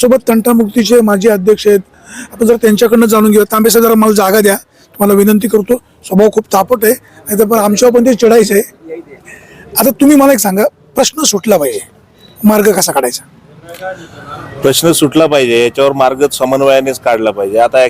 सोबत तंटामुक्तीचे माजी अध्यक्ष आहेत. आपण जर त्यांच्याकडनं जाणून घेऊ तांबे साहेब जरा मला जागा द्या. तुम्हाला विनंती करतो. स्वभाव खूप तापट आहे. नाही तर पण आमच्यावर पण ते चिडायचं आहे. आता तुम्ही मला एक सांगा. प्रश्न सुटला पाहिजे. मार्ग कसा काढायचा? प्रश्न सुटला पाहिजे. याच्यावर मार्ग समन्वयानेच काढला पाहिजे. आता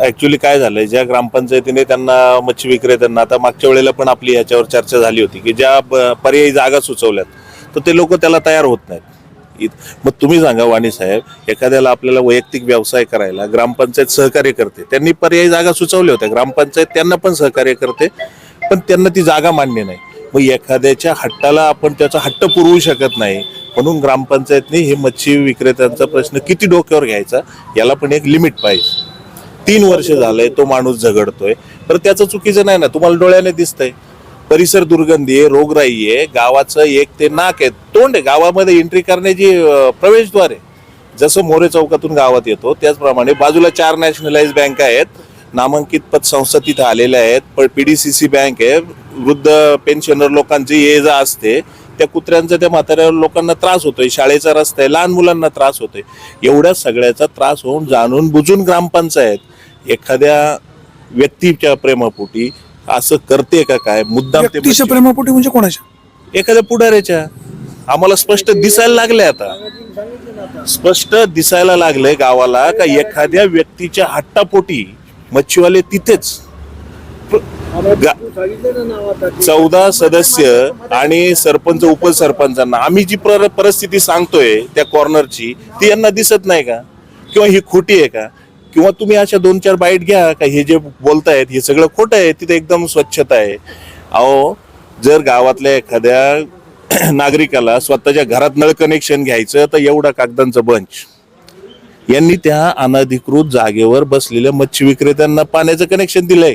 ऍक्च्युली काय झालंय? ज्या ग्रामपंचायतीने त्यांना मच्छी विक्रेत्यांना आता मागच्या वेळेला पण आपली याच्यावर चर्चा झाली होती की ज्या पर्यायी जागा सुचवल्यात तर ते लोक त्याला तयार होत नाहीत. मग तुम्ही सांगा वाणी साहेब एखाद्याला आपल्याला वैयक्तिक व्यवसाय करायला ग्रामपंचायत सहकार्य करते त्यांनी पर्यायी जागा सुचवल्या होत्या. ग्रामपंचायत त्यांना पण सहकार्य करते पण त्यांना ती जागा मान्य नाही. मग एखाद्याच्या हट्टाला आपण त्याचा हट्ट पुरवू शकत नाही म्हणून ग्रामपंचायतने हे मच्छी विक्रेत्यांचा प्रश्न किती डोक्यावर घ्यायचा याला पण एक लिमिट पाहिजे. तीन वर्ष झालंय तो माणूस झगडतोय. तर त्याचं चुकीचं नाही ना तुम्हाला डोळ्याने दिसतंय. परिसर दुर्गंधी आहे रोगराई आहे गावाचं एक ते नाक आहे तोंड आहे. गावामध्ये एंट्री करण्याची प्रवेशद्वार आहे. जसं मोरे चौकातून गावात येतो त्याचप्रमाणे बाजूला चार नॅशनलाइज बँक आहेत. नामांकित पतसंस्था तिथं आलेल्या आहेत. पण P D C C bank आहे. वृद्ध पेन्शनर लोकांची ये जा असते. त्या कुत्र्यांचा त्या म्हाताऱ्या लोकांना त्रास होतोय. शाळेचा रस्ता आहे लहान मुलांना त्रास होतोय. एवढ्या सगळ्याचा त्रास होऊन जाणून बुजून ग्रामपंचायत एखाद्या व्यक्तीच्या प्रेमापोटी असं करते का काय? मुद्दाम ते व्यक्तीच्या प्रेमापोटी म्हणजे कोणाच्या? एखाद्या पुढाऱ्याच्या. आम्हाला स्पष्ट दिसायला लागले आता. स्पष्ट दिसायला लागले गावाला का एखाद्या व्यक्तीच्या हट्टापोटी मच्छीवाले तिथेच. गा- चौदा सदस्य आणि सरपंच उपसरपंचांना आम्ही जी पर- परिस्थिती सांगतोय त्या कॉर्नरची ती यांना दिसत नाही का? किंवा ही खोटी आहे का? किंवा तुम्ही अशा दोन चार बाईट घ्या का हे जे बोलतायत हे सगळं खोटं आहे तिथे एकदम स्वच्छता आहे. अहो जर गावातल्या एखाद्या नागरिकाला स्वतःच्या घरात नळ कनेक्शन घ्यायचं तर एवढा कागदांचं बंच यांनी त्या अनधिकृत जागेवर बसलेल्या मच्छी विक्रेत्यांना पाण्याचं कनेक्शन दिलंय.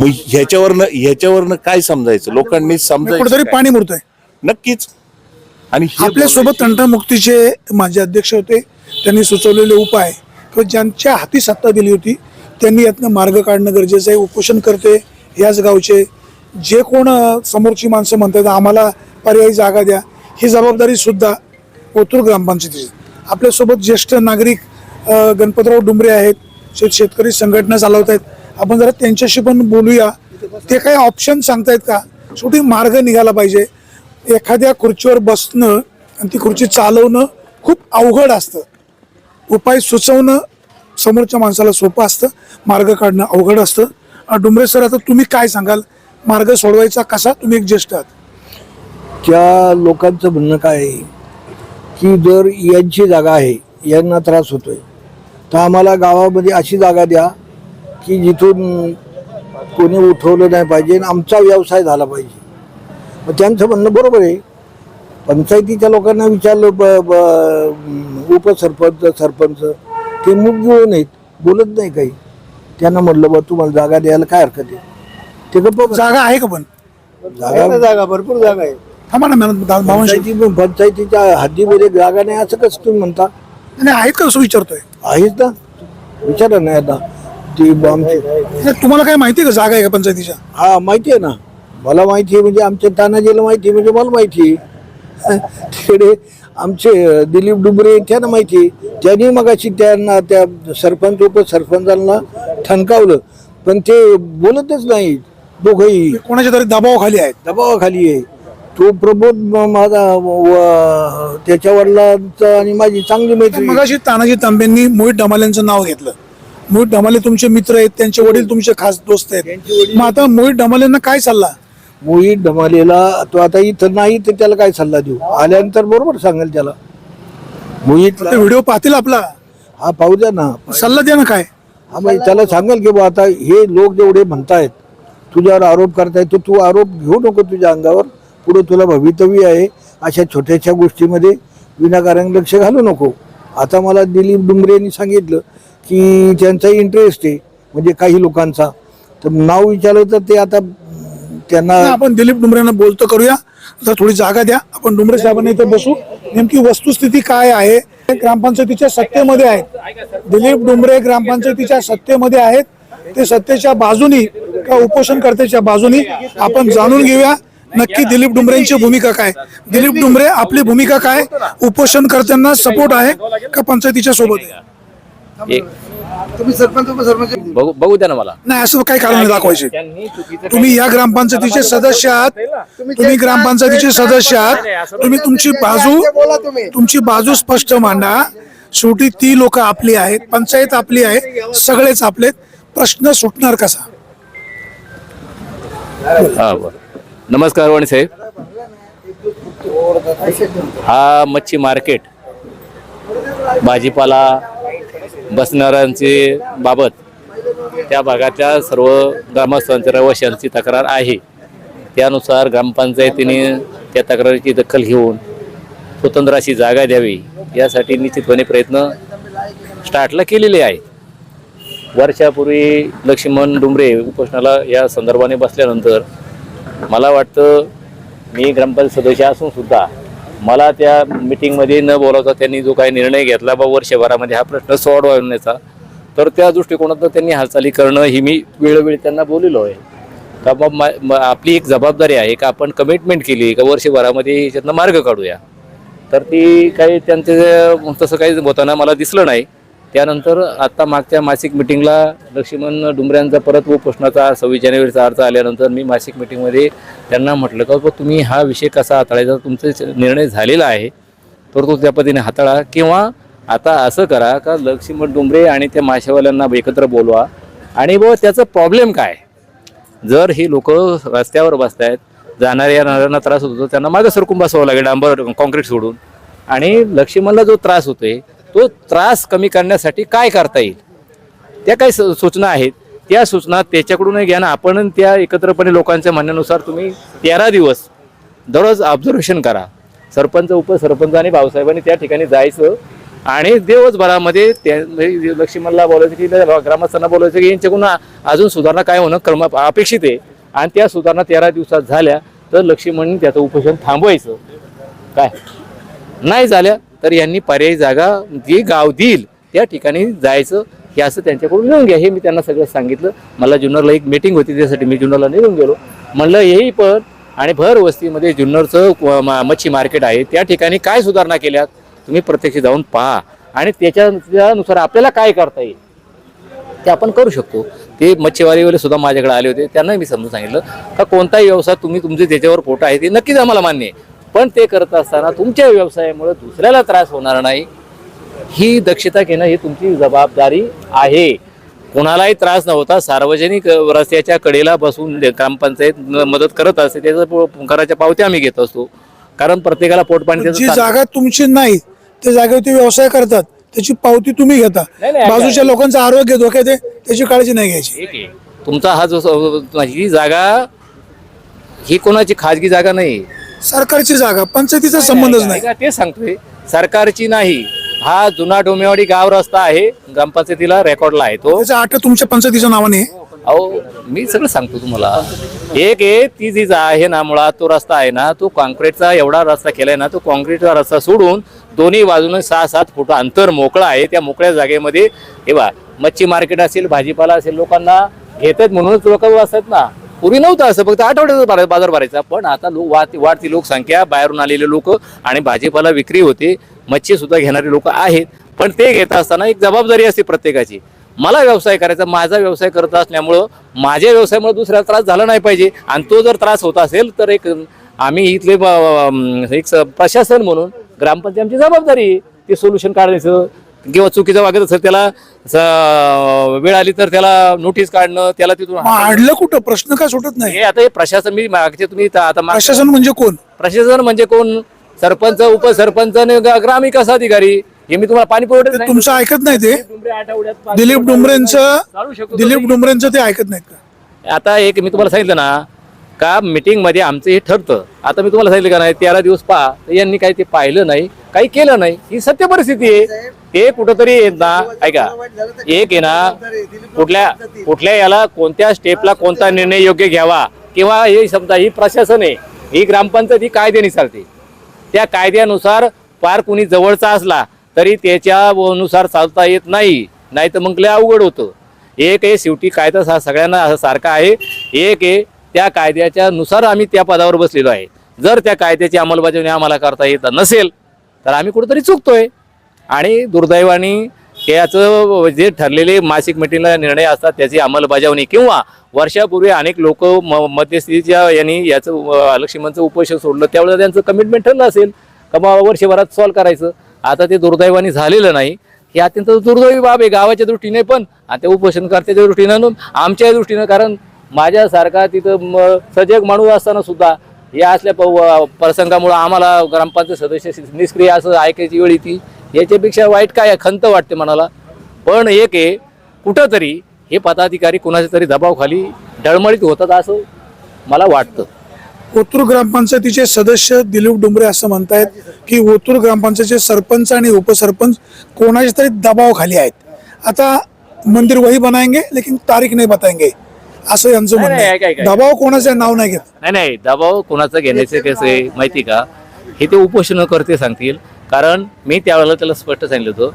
मग ह्याच्यावरनं ह्याच्यावरनं काय समजायचं? लोकांनी समजायचं कुठेतरी? पाणी मुरतंय. नक्कीच. आणि आपल्यासोबत तंटामुक्तीचे माजी अध्यक्ष होते. त्यांनी सुचवलेले उपाय किंवा ज्यांच्या हाती सत्ता दिली होती त्यांनी यातनं मार्ग काढणं गरजेचं आहे. उपोषण करते याच गावचे. जे कोण समोरची माणसं म्हणतात आम्हाला पर्यायी जागा द्या. ही जबाबदारी सुद्धा ओतूर ग्रामपंचायतीची आपल्यासोबत ज्येष्ठ नागरिक गणपतराव डुंबरे आहेत. शेत शेतकरी संघटना चालवत आहेत आपण जरा त्यांच्याशी पण बोलूया. ते काही ऑप्शन सांगतायत का? शेवटी मार्ग निघाला पाहिजे. एखाद्या खुर्चीवर बसणं आणि ती खुर्ची चालवणं खूप अवघड असतं. उपाय सुचवणं समोरच्या माणसाला सोपं असतं मार्ग काढणं अवघड असतं. डुमरे सर आता तुम्ही काय सांगाल? मार्ग सोडवायचा कसा? तुम्ही एक ज्येष्ठ आहात. त्या लोकांचं म्हणणं काय आहे की जर यांची जागा आहे यांना त्रास होतोय तर आम्हाला गावामध्ये अशी जागा द्या की जिथून कोणी उठवलं नाही पाहिजे आणि आमचा व्यवसाय झाला पाहिजे. मग त्यांचं म्हणणं बरोबर आहे. पंचायतीच्या लोकांना विचारलं ब ब उपसरपंच सरपंच ते मुख गिळून आहेत बोलत नाही काही. त्यांना म्हटलं बा तुम्हाला जागा द्यायला काय हरकत आहे? ते गप्प बस. जागा आहे का पण? जागा जागा भरपूर जागा आहे. थांबा ना मॅडम बावनशे पंचायती पंचायतीच्या हद्दीमध्ये जागा नाही असं कसं तुम्ही म्हणता? नाही आहेत का असं विचारतोय? आहेच ना. विचारा नाही आता ती आमची नाही, तुम्हाला काय माहिती आहे का जागा आहे का पंचायतीच्या? हा माहिती आहे ना. मला माहिती आहे म्हणजे आमच्या तानाजीला माहिती आहे म्हणजे मला माहिती आहे. तिकडे आमचे दिलीप डुबरे त्यांना माहिती? आहे त्यांनी मग अशी त्यांना त्या सरपंच उपसरपंचांना ठणकावलं पण ते बोलतच नाही दोघंही. कोणाच्या तरी दबावाखाली आहेत. दबावाखाली आहे. तो प्रबोध माझा त्याच्या वडिलांचा आणि माझी चांगली मैत्री मग अशी तानाजी तांबेंनी मोहित डमालेंचं नाव घेतलं. मोहित डमाले तुमचे मित्र आहेत त्यांचे वडील तुमचे खास दोस्त आहेत. मग आता मोहित डमालेंना काय चालला मोहित धमालेला तो आता इथं नाही तर त्याला काय सल्ला देऊ? आल्यानंतर बरोबर सांगेल त्याला. मोहितला ते व्हिडिओ पाहतील आपला. हा पाहू द्या ना. सल्ला द्या ना काय? हा बाई त्याला सांगेल की बा आता हे लोक जेवढे म्हणतायत तुझ्यावर आरोप करतायत तर तू आरोप घेऊ नको तुझ्या अंगावर. पुढे तुला भवितव्य आहे. अशा छोट्याशा गोष्टीमध्ये विनाकारण लक्ष घालू नको. आता मला दिलीप डुंगरेंनी सांगितलं की त्यांचा इंटरेस्ट आहे म्हणजे काही लोकांचा तर नाव विचारलं तर ते आता त्यांना आपण दिलीप डुमरेंना बोलतो करूया. जर थोडी जागा द्या. आपण डुमरे साहेबांना इथे बसू. नेमकी वस्तुस्थिती काय आहे? ग्रामपंचायतीच्या सत्तेमध्ये आहेत. दिलीप डुमरे ग्रामपंचायतीच्या सत्तेमध्ये आहेत. ते सत्तेच्या बाजूनी किंवा उपोषणकर्त्याच्या बाजूनी आपण जाणून घेऊया. नक्की दिलीप डुमरेंची भूमिका काय? दिलीप डुमरे आपली भूमिका काय? उपोषण करताना सपोर्ट आहे का पंचायतीच्या सोबत? आहे तुम्ही सरपंच उपसरपंच? बघू बघू द्या ना मला. नाही असं काही कारण नाही दाखवायचे. तुम्ही या ग्रामपंचायतीचे सदस्य आहात. तुम्ही ग्रामपंचायतीचे सदस्य आहात. तुम्ही तुमची बाजू तुमची बाजू स्पष्ट मांडा. शेवटी ती लोक आपली आहेत. पंचायत आपली आहे. सगळेच आपले प्रश्न सुटणार कसा? हा बरं. नमस्कार वाणी साहेब. हा मच्छी मार्केट. भाजीपाला बसणाऱ्यांचे बाबत त्या भागातल्या सर्व ग्रामस्थांच्या रहिवाशांची तक्रार आहे. त्यानुसार ग्रामपंचायतीने त्या तक्रारीची दखल घेऊन स्वतंत्र अशी जागा द्यावी यासाठी निश्चितपणे प्रयत्न स्टार्टला केलेले आहेत. वर्षापूर्वी लक्ष्मण डुमरे उपोषणाला या संदर्भाने बसल्यानंतर मला वाटतं मी ग्रामपंचायत सदस्य असूनसुद्धा मला त्या मिटिंगमध्ये न बोलावता त्यांनी जो काही निर्णय घेतला बा वर्षभरामध्ये हा प्रश्न सोडवण्याचा तर त्या दृष्टिकोनातून त्यांनी हालचाली करणं ही मी वेळोवेळी त्यांना बोललेलो आहे. का बा मा- आपली एक जबाबदारी आहे का आपण कमिटमेंट केली का वर्षभरामध्ये याच्यातनं मार्ग काढूया? तर ती काही त्यांचं तसं काही होताना मला दिसलं नाही. त्यानंतर आत्ता मागच्या मासिक मिटिंगला लक्ष्मण डुंबऱ्यांचा परत उपोषणाचा सव्वीस जानेवारीचा अर्ज आल्यानंतर मी मासिक मिटिंगमध्ये त्यांना म्हटलं का हो, तुम्ही हा विषय कसा हाताळायचा? तुमचा निर्णय झालेला आहे. तर तो त्या पद्धतीने हाताळा किंवा आता असं करा का लक्ष्मण डुंबरे आणि त्या माशेवाल्यांना एकत्र बोलवा आणि बुवा त्याचा प्रॉब्लेम काय? जर ही लोक रस्त्यावर बसत आहेत जाणाऱ्या येणाऱ्यांना त्रास होतो त्यांना मागं सरकून बसावं लागेल डांबर कॉन्क्रीट सोडून. आणि लक्ष्मणला जो त्रास होतोय तो त्रास कमी करण्यासाठी काय करता येईल? त्या काही सूचना आहेत. त्या सूचना त्याच्याकडूनही घ्या ना. आपण त्या एकत्रपणे लोकांच्या म्हणण्यानुसार तुम्ही तेरा दिवस दररोज ऑब्झर्वेशन करा. सरपंच उपसरपंच आणि भाऊसाहेबांनी त्या ठिकाणी जायचं आणि दिवसभरामध्ये त्या लक्ष्मणला बोलायचं की ग्रामस्थांना बोलायचं की यांच्याकडून अजून सुधारणा काय होणं कर्म अपेक्षित आहे. आणि त्या सुधारणा तेरा दिवसात झाल्या तर लक्ष्मणनी त्याचं उपोषण थांबवायचं. काय? नाही झाल्या तर यांनी पर्यायी जागा जी गाव देईल त्या ठिकाणी जायचं हे असं त्यांच्याकडून मिळून घ्या. हे मी त्यांना सगळं सांगितलं. मला जुन्नरला एक मीटिंग होती त्यासाठी मी जुन्नरला निघून गेलो. म्हणलं येई पण. आणि भर वस्तीमध्ये जुन्नरचं मच्छी मार्केट आहे. त्या ठिकाणी काय सुधारणा केल्यात? तुम्ही प्रत्यक्ष जाऊन पहा. आणि त्याच्या त्यानुसार आपल्याला काय करता येईल? ते आपण करू शकतो. ते मच्छीवारीवाले सुद्धा माझ्याकडे आले होते. त्यांना मी समजून सांगितलं. का कोणताही व्यवसाय तुम्ही तुमचे ज्याच्यावर पोट आहे ते नक्कीच आम्हाला मान्य आहे. पण ते करत असताना तुमच्या व्यवसायामुळे दुसऱ्याला त्रास होणार नाही. ही दक्षता घेणं ही तुमची जबाबदारी आहे. कोणालाही त्रास न होता सार्वजनिक रस्त्याच्या कडेला बसून ग्रामपंचायत मदत करत असते त्याचं कराच्या पावत्या आम्ही घेत असतो. कारण प्रत्येकाला पोटपाणी. जागा तुमची नाही त्या जागेवर ते व्यवसाय करतात. त्याची पावती तुम्ही घेता. बाजूच्या लोकांचं आरोग्य धोक्यात आहे त्याची काळजी नाही घ्यायची. तुमचा हा जो ही जागा ही कोणाची खाजगी जागा नाही. सरकारची जागा पंचायतीचा संबंधच नाही ऐका, ते सांगतोय. सरकारची नाही. हा जुना डोमेवाडी गाव रस्ता आहे ग्रामपंचायतीला रेकॉर्डला आहे तो. त्याचा आठ तुमच्या पंचायतीच्या नावाने आहे. अहो मी सगळं सांगतो तुम्हाला. एक आहे ती जी जा आहे ना मुळात तो रस्ता आहे ना तो कॉन्क्रीटचा एवढा रस्ता केलाय ना तो कॉन्क्रीटचा रस्ता सोडून दोन्ही बाजूने सहा सात फूट अंतर मोकळं आहे. त्या मोकळ्या जागेमध्ये हे बा मच्छी मार्केट असेल भाजीपाला असेल लोकांना घेतात म्हणूनच लोक असतात ना. पूर्वी नव्हतं असं फक्त आठवड्याचा बाजार- बाजार भरायचा. पण आता लोक वाढ वाढती लोकसंख्या बाहेरून आलेले लोक आणि भाजीपाला विक्री होते मच्छी सुद्धा घेणारे लोक आहेत. पण ते घेत असताना एक जबाबदारी असते प्रत्येकाची. मला व्यवसाय करायचा माझा व्यवसाय करत असल्यामुळं माझ्या व्यवसायामुळे दुसऱ्याला त्रास झाला नाही पाहिजे. आणि तो जर त्रास होत असेल तर एक आम्ही इथले एक स- प्रशासन म्हणून ग्रामपंचायत आमची जबाबदारी आहे. ते सोल्युशन काढायचं किंवा चुकीचं वागत असेल त्याला स- वेळ आली तर त्याला नोटीस काढणं त्याला तिथून मग अडलं कुठं? प्रश्न का सुटत नाही. हे आता हे प्रशासन मी मागचे तुम्ही आता प्रशासन म्हणजे कोण? प्रशासन म्हणजे कोण? सरपंच उपसरपंच आणि ग- ग्रामविकास अधिकारी. हे मी तुम्हाला पाणी पुरवठा ते तुमचं ऐकत नाही ते? दिलीप चालू शकतो दिलीप डुमरेंचं ते ऐकत नाहीत का? आता एक मी तुम्हाला सांगितलं ना का मीटिंगमध्ये आमचं हे ठरतं. आता मी तुम्हाला सांगितलं का नाही तेरा दिवस पहा. तर यांनी काही ते पाहिलं नाही काही केलं नाही. ही सत्य परिस्थिती आहे. ते कुठंतरी येत ना ऐका एक आहे ना कुठल्या कुठल्या याला कोणत्या स्टेपला कोणता निर्णय योग्य घ्यावा? किंवा हे समजा ही प्रशासन आहे ही ग्रामपंचायत ही कायद्याने चालते. त्या कायद्यानुसार पार कुणी जवळचा असला तरी त्याच्यानुसार चालता येत नाही नाही तर मग लय अवघड होतं. एक आहे शेवटी कायदा हा सगळ्यांना सारखा आहे. एक आहे त्या कायद्याच्या नुसार आम्ही त्या पदावर बसलेलो आहे. जर त्या कायद्याची अंमलबजावणी आम्हाला करता येत नसेल तर आम्ही कुठेतरी चुकतोय. आणि दुर्दैवाने याचं जे ठरलेले मासिक मिटिंगला निर्णय असतात त्याची अंमलबजावणी किंवा वर्षापूर्वी अनेक लोक मध्यस्थीच्या यांनी याचं अ, लक्ष्मणचं उपोषण सोडलं त्यावेळेला त्यांचं कमिटमेंट ठरलं असेल. का बा वर्षभरात सॉल्व करायचं? आता ते दुर्दैवाने झालेलं नाही. ही अत्यंत दुर्दैवी बाब आहे गावाच्या दृष्टीने पण. आणि त्या उपोषणकर्त्याच्या दृष्टीनं आमच्या दृष्टीनं कारण माझ्यासारखा तिथं म- सजग माणूस असताना सुद्धा या असल्या प- प्रसंगामुळं आम्हाला ग्रामपंचायत सदस्य निष्क्रिय असं ऐकायची वेळ येते. याच्यापेक्षा वाईट काय आहे? खंत वाटते मनाला. पण एक आहे कुठंतरी हे पदाधिकारी कुणाच्या तरी दबावाखाली डळमळीत होतात असं मला वाटतं. ओतूर ग्रामपंचायतीचे सदस्य दिलीप डुंबरे असं म्हणतायत की ओतूर ग्रामपंचायतीचे सरपंच आणि उपसरपंच कोणाच्या तरी दबावाखाली आहेत. आता मंदिर वही बनाएंगे लेकिन तारीख नाही बताएंगे असं यांचं म्हणणं नाही, काय- आहे. काय- दबाव कोणाचं नाव नाही घेत. नाही नाही दबाव कोणाचा घेण्याचे कसं आहे माहिती का? हे ते उपोषण करते सांगतील. कारण मी त्यावेळेला त्याला स्पष्ट सांगितलं होतं.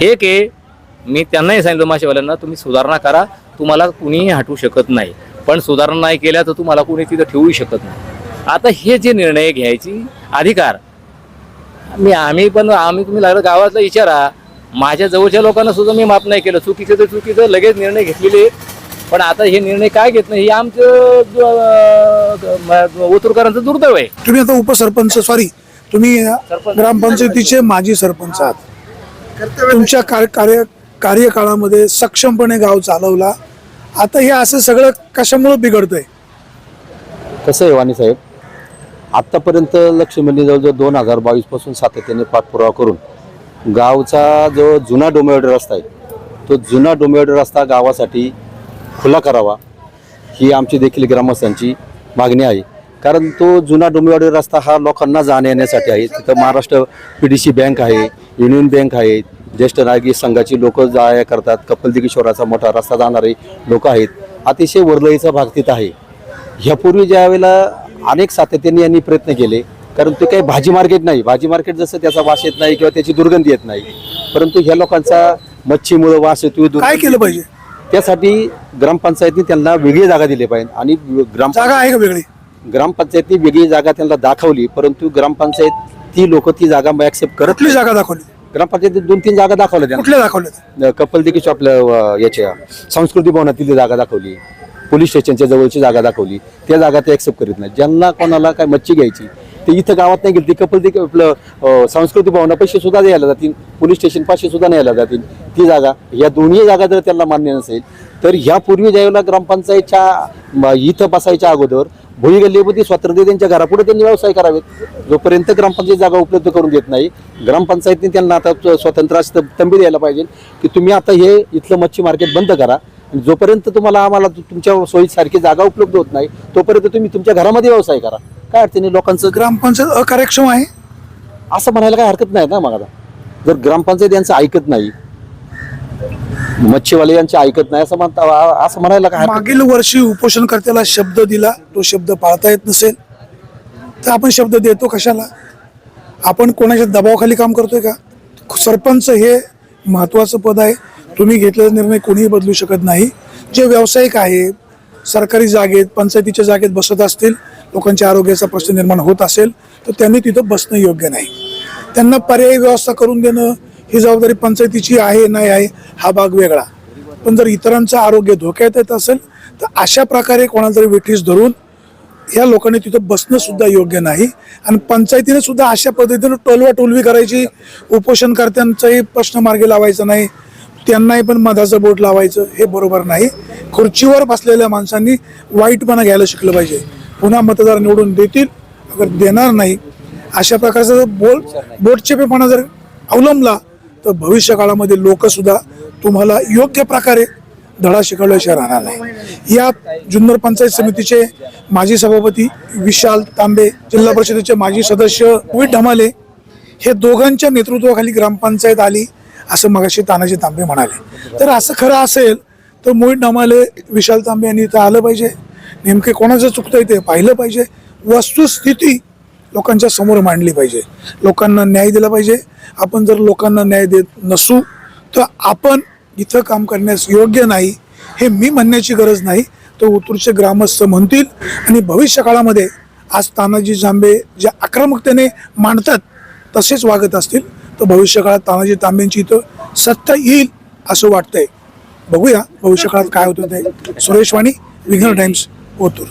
हे के मी त्यांनाही सांगितलं माशेवाल्यांना तुम्ही सुधारणा करा तुम्हाला कुणीही हटवू शकत नाही. पण सुधारणा नाही केल्या तर तुम्हाला कुणी तिथं ठेवू शकत नाही. आता हे जे निर्णय घ्यायची अधिकार मी आम्ही पण आम्ही तुम्ही लागलं गावातला विचारा माझ्या जवळच्या लोकांना सुद्धा मी माफ नाही केलं. चुकीचं तर चुकीचं लगेच निर्णय घेतलेले. पण आता हे निर्णय काय घेत नाही हे आमचं ओतुरकरांचं दुर्दैव आहे. तुम्ही आता उपसरपंच सॉरी तुम्ही. ग्रामपंचायतीचे माजी सरपंच आहात. तुमच्या कार्य कार्य कार्यकाळामध्ये सक्षमपणे गाव चालवला. आता हे असं सगळं कशामुळे बिघडतंय? कसं आहे वाणी साहेब? आत्तापर्यंत लक्ष्मींनी जवळजवळ दोन हजार बावीसपासून सातत्याने पाठपुरावा करून गावचा जो जुना डोमेवाडी रस्ता आहे तो जुना डोमेवाडी रस्ता गावासाठी खुला करावा ही आमची देखील ग्रामस्थांची मागणी आहे. कारण तो जुना डोमेवाडी रस्ता हा लोकांना जाण्या येण्यासाठी आहे. तिथं Maharashtra P D C bank आहे युनियन बँक आहे ज्येष्ठ नागरिक संघाची लोक जाया करतात कपलदिगेश्वराचा मोठा रस्ता जाणारे लोक आहेत. अतिशय वरलईचा भाग तिथं आहे. ह्यापूर्वी ज्या वेळेला अनेक सातत्याने यांनी प्रयत्न केले कारण ते काही भाजी मार्केट नाही. भाजी मार्केट जसं त्याचा वास येत नाही किंवा त्याची दुर्गंधी येत नाही. परंतु ह्या लोकांचा मच्छीमुळे वास येतो काय केलं पाहिजे? त्यासाठी ग्रामपंचायतनी त्यांना वेगळी जागा दिली पाहिजे आणि ग्राम जागा आहे का वेगळी? ग्रामपंचायतनी वेगळी जागा त्यांना दाखवली परंतु ग्रामपंचायत ती लोक ती जागा ऍक्सेप्ट करत कुठली जागा दाखवली? ग्रामपंचायतीत दोन तीन जागा दाखवल्या त्यांना. कुठल्या दाखवल्या कपल दिगेश आपल्या अ, याच्या संस्कृती भवनातील जागा दाखवली. पोलीस स्टेशनच्या जवळची जागा दाखवली. त्या जागा ते ऍक्सेप्ट करीत नाही. ज्यांना कोणाला काय मच्छी घ्यायची ते इथं गावात नाही गेली. ती कपल दिग आपलं अ, संस्कृती भवनापाशी सुद्धा द्यायला जातील. पोलीस स्टेशन पाशी सुद्धा न्यायला जातील. ती जागा या दोन्ही जागा जर त्यांना मान्य नसेल तर ह्यापूर्वी ज्यावेळेला ग्रामपंचायतच्या इथं बसायच्या अगोदर भोई गल्लीमध्ये स्वातंत्र्य त्यांच्या घरापुढे त्यांनी व्यवसाय करावेत. जोपर्यंत ग्रामपंचायत जागा उपलब्ध करून देत नाही ग्रामपंचायतीने त्यांना आता स्व- स्वतंत्र असं तंबी द्यायला पाहिजे की तुम्ही आता हे इथलं मच्छी मार्केट बंद करा. जोपर्यंत तुम्हाला आम्हाला तुमच्या सोयीसारखी जागा उपलब्ध होत नाही तोपर्यंत तुम्ही तुमच्या घरामध्ये व्यवसाय करा. काय अडचणी लोकांचं? ग्रामपंचायत अकार्यक्षम आहे. असं म्हणायला काय हरकत नाही ना मग आता. जर ग्रामपंचायत यांचं ऐकत नाही मच्छीवाले यांचे ऐकत नाही असं म्हणता असं म्हणायला काय मागील वर्षी उपोषणकर्त्याला शब्द दिला तो शब्द पाळता येत नसेल. तर आपण शब्द देतो कशाला? आपण कोणाच्या दबावाखाली काम करतोय का? सरपंच हे महत्वाचं पद आहे. तुम्ही घेतलेला निर्णय कोणीही बदलू शकत नाही. जे व्यावसायिक आहे सरकारी जागेत पंचायतीच्या जागेत बसत असतील लोकांच्या आरोग्याचा प्रश्न निर्माण होत असेल तर त्यांनी तिथं बसणं योग्य नाही. त्यांना पर्यायी व्यवस्था करून देणं ही जबाबदारी पंचायतीची आहे नाही आहे हा भाग वेगळा. पण जर इतरांचं आरोग्य धोक्यात येत असेल तर अशा प्रकारे कोणाला तरी वेठीस धरून या लोकांनी तिथं बसणं सुद्धा योग्य नाही. आणि पंचायतीने सुद्धा अशा पद्धतीनं टोलवा टोलवी करायची उपोषणकर्त्यांचाही प्रश्न मार्गी लावायचा नाही त्यांनाही पण मधाचं बोट लावायचं हे बरोबर नाही. खुर्चीवर बसलेल्या माणसांनी वाईटपणा घ्यायला शिकलं पाहिजे. पुन्हा मतदार निवडून देतील अगर देणार नाही अशा प्रकारचा जर बोल बोटचेपेपणा जर अवलंबला तर भविष्य काळामध्ये लोकसुद्धा तुम्हाला योग्य प्रकारे धडा शिकवल्याशिवाय राहणार नाही. या जुन्नर पंचायत समितीचे माजी सभापती विशाल तांबे जिल्हा परिषदेचे माजी सदस्य विट ढमाले हे दोघांच्या नेतृत्वाखाली ग्रामपंचायत आली असं मगाशी तानाजी तांबे म्हणाले. तर असं खरं असेल तर मोहित ढमाले विशाल तांबे यांनी इथं आलं पाहिजे. नेमके कोणाचं चुकतं ते पाहिलं पाहिजे. वस्तुस्थिती लोकांच्या समोर मांडली पाहिजे. लोकांना न्याय दिला पाहिजे. आपण जर लोकांना न्याय देत नसू तर आपण इथं काम करण्यास योग्य नाही हे मी म्हणण्याची गरज नाही. तर ओतूरचे ग्रामस्थ म्हणतील आणि भविष्य काळामध्ये आज तानाजी जांबे ज्या आक्रमकतेने मांडतात तसेच वागत असतील तर भविष्य काळात तानाजी तांबेंची इथं सत्ता येईल असं वाटतंय. बघूया भविष्य काळात काय होतं ते. सुरेश वाणी विघ्न टाइम्स ओतूर